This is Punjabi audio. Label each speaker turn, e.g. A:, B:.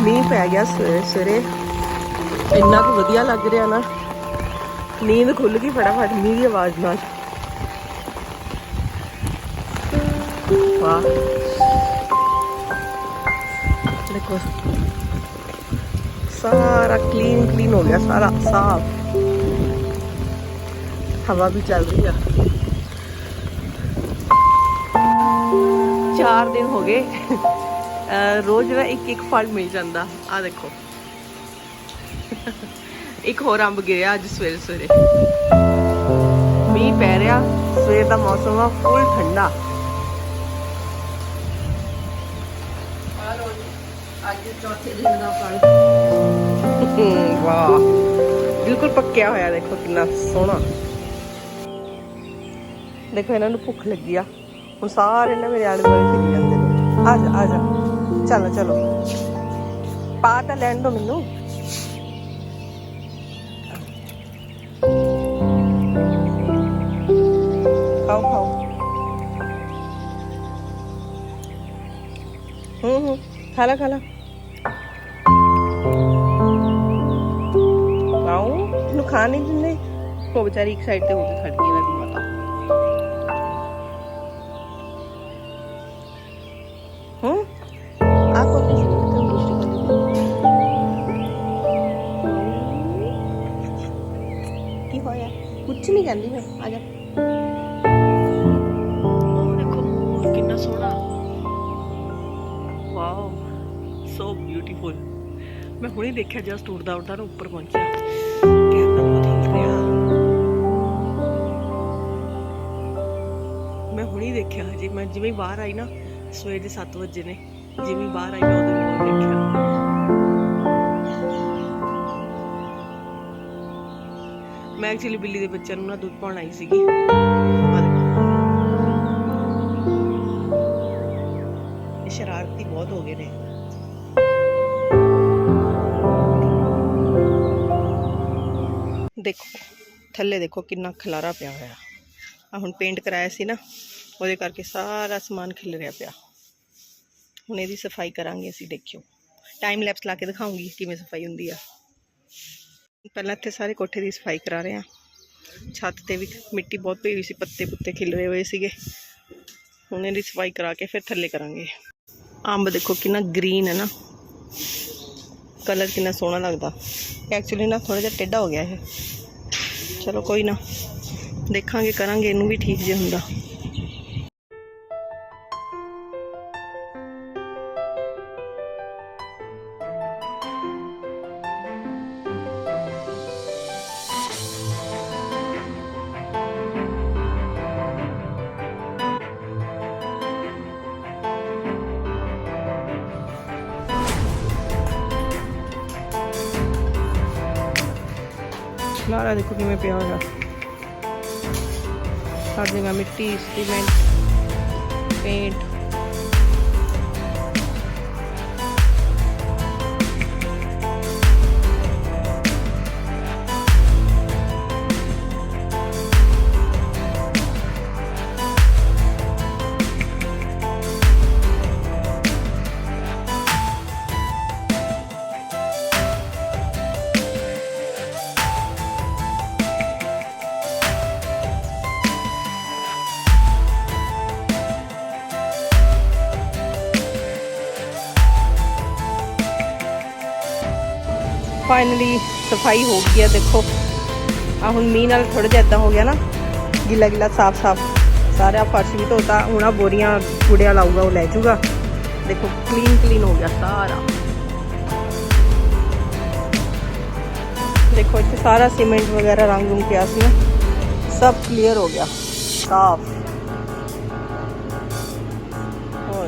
A: ਮੀਂਹ ਪੈ ਗਿਆ ਸਵੇਰੇ ਸਵੇਰੇ। ਇੰਨਾ ਕੁ ਵਧੀਆ ਲੱਗ ਰਿਹਾ ਨਾ। ਨੀਂਦ ਖੁੱਲ ਗਈ ਫਟਾਫਟ, ਮੀਂਹ ਦੀ ਆਵਾਜ਼ ਨਾਲ। ਵਾਹ। ਦੇਖੋ। ਸਾਰਾ ਕਲੀਨ ਕਲੀਨ ਹੋ ਗਿਆ ਸਾਰਾ, ਸਾਫ਼। ਹਵਾ ਵੀ ਚੱਲ ਰਹੀ ਆ। ਚਾਰ ਦਿਨ ਹੋ ਗਏ। ਅਹ ਰੋਜ਼ ਦਾ ਇੱਕ ਇੱਕ ਫਲ ਮਿਲ ਜਾਂਦਾ। ਆ ਦੇਖੋ। ਇੱਕ ਹੋਰ ਅੰਬ ਗਿਰਿਆ ਅੱਜ ਸਵੇਰੇ ਸਵੇਰੇ। ਮੀਂਹ ਪੈ ਰਿਹਾ। ਸਵੇਰ ਦਾ ਮੌਸਮ ਆ ਫੁੱਲ ਠੰਡਾ।
B: ਅੱਜ ਚੌਥੇ ਦਿਨ ਦਾ ਫਲ।
A: ਹਮ, ਵਾਹ। ਬਿਲਕੁਲ ਪੱਕਿਆ ਹੋਇਆ ਦੇਖੋ ਕਿੰਨਾ ਸੋਹਣਾ। ਦੇਖੋ ਇਹਨਾਂ ਨੂੰ ਭੁੱਖ ਲੱਗੀ ਆ। ਹੁਣ ਸਾਰੇ ਇਹਨਾਂ ਮੇਰੇ ਆਲੇ ਦੁਆਲੇ ਫਿਰੀ ਜਾਂਦੇ ਨੇ। ਆ ਜਾ ਆ ਜਾ। ਚਲੋ ਚਲੋ। ਪਾ ਤਾਂ ਲੈਣ ਦੋ ਮੈਨੂੰ। ਖਾਓ ਖਾਓ। ਹੂੰ ਹੂੰ, ਖਾ ਲਾ, ਖਾ ਨੂੰ ਖਾ ਨਹੀਂ ਦਿੰਦੇ। ਉਹ ਵਿਚਾਰੀ ਇੱਕ ਸਾਈਡ ਤੇ ਹੋ ਕੇ ਖੜ ਗਈ ਇਹਨਾਂ ਦੀ ਮਾਤਾ ਹੂੰ? ਕੀ ਹੋਇਆ। ਕੁਝ ਨਹੀਂ ਕਹਿੰਦੀ ਮੈਂ ਆ ਜਾ। ਦੇਖੋ ਮੋਰ ਕਿੰਨਾ ਸੋਹਣਾ। ਵਾਓ ਸੋ ਬਿਊਟੀਫੁਲ ਮੈਂ ਹੁਣੇ ਦੇਖਿਆ ਜਸਟ ਉੜਦਾ ਉੜਦਾ ਨਾ ਉੱਪਰ ਪਹੁੰਚਿਆ। ਕਿੰਨਾ ਬਹੁਤ ਰਿਹਾ। ਮੈਂ ਹੁਣੇ ਦੇਖਿਆ ਹਜੇ ਮੈਂ ਜਿਵੇਂ ਬਾਹਰ ਆਈ ਨਾ, ਸਵੇਰ ਦੇ 7 ਵਜੇ ਨੇ। ਜਿਵੇਂ ਬਾਹਰ ਆਈ ਮੈਂ ਮੈਂ ਐਕਚੁਅਲੀ ਬਿੱਲੀ ਦੇ ਬੱਚਿਆਂ ਨੂੰ ਨਾ ਦੁੱਧ ਪਾਉਣ ਆਈ ਸੀਗੀ। ਸ਼ਰਾਰਤੀ ਬਹੁਤ ਹੋ ਗਏ ਨੇ। ਦੇਖੋ, ਥੱਲੇ ਦੇਖੋ ਕਿੰਨਾ ਖਲਾਰਾ ਪਿਆ ਹੋਇਆ। ਆ ਹੁਣ ਪੇਂਟ ਕਰਾਇਆ ਸੀ ਨਾ, ਉਹਦੇ ਕਰਕੇ ਸਾਰਾ ਸਮਾਨ ਖਿਲ ਰਿਹਾ ਪਿਆ। ਹੁਣ ਇਹਦੀ ਸਫ਼ਾਈ ਕਰਾਂਗੇ ਅਸੀਂ, ਦੇਖਿਓ। ਟਾਈਮ ਲੈਪਸ ਲਾ ਕੇ ਦਿਖਾਉਂਗੀ ਕਿਵੇਂ ਸਫ਼ਾਈ ਹੁੰਦੀ ਆ। ਪਹਿਲਾਂ ਇੱਥੇ ਸਾਰੇ ਕੋਠੇ ਦੀ ਸਫ਼ਾਈ ਕਰਾ ਰਹੇ ਆ ਛੱਤ ਤੇ ਵੀ ਮਿੱਟੀ ਬਹੁਤ ਪਈ ਹੋਈ ਸੀ, ਪੱਤੇ ਪੁੱਤੇ ਖਿਲਰੇ ਹੋਏ ਸੀਗੇ। ਹੁਣ ਇਹਦੀ ਸਫ਼ਾਈ ਕਰਾ ਕੇ ਫਿਰ ਥੱਲੇ ਕਰਾਂਗੇ। ਅੰਬ ਦੇਖੋ ਕਿੰਨਾ ਗ੍ਰੀਨ ਹੈ ਨਾ। ਕਲਰ ਕਿੰਨਾ ਸੋਹਣਾ ਲੱਗਦਾ। ਐਕਚੁਅਲੀ ਨਾ ਥੋੜਾ ਜਿਹਾ ਟੇਢਾ ਹੋ ਗਿਆ ਇਹ। ਚਲੋ ਕੋਈ ਨਾ, ਦੇਖਾਂਗੇ, ਕਰਾਂਗੇ, ਇਹਨੂੰ ਵੀ ਠੀਕ ਜੇ ਹੁੰਦਾ। ਖਲਾਰਾ ਦੇਖੋ ਕਿਵੇਂ ਪਿਆ ਹੋਇਆ। ਹਰ ਜਗ੍ਹਾ ਮਿੱਟੀ ਸੀਮੈਂਟ ਪੇਂਟ। ਫਾਈਨਲੀ ਸਫ਼ਾਈ ਹੋ ਗਈ ਆ, ਦੇਖੋ। ਆ ਹੁਣ ਮੀਂਹ ਨਾਲ ਥੋੜਾ ਜਿਹਾ ਇਦਾਂ ਹੋ ਗਿਆ ਨਾ, ਗਿੱਲਾ ਗਿੱਲਾ, ਸਾਫ਼ ਸਾਫ਼। ਸਾਰਾ ਫਰਸ਼ ਵੀ ਧੋਤਾ, ਹੁਣ ਆ ਬੋਰੀਆਂ ਕੂੜਿਆ ਲਾਊਗਾ, ਉਹ ਲੈ ਜਾਊਗਾ। ਦੇਖੋ ਕਲੀਨ ਕਲੀਨ ਹੋ ਗਿਆ ਸਾਰਾ। ਦੇਖੋ, ਇੱਥੇ ਸਾਰਾ ਸੀਮੈਂਟ ਵਗੈਰਾ, ਰੰਗ ਰੁੰਗ ਪਿਆ ਸੀ ਸਭ ਕਲੀਅਰ ਹੋ ਗਿਆ, ਸਾਫ਼। ਹੋ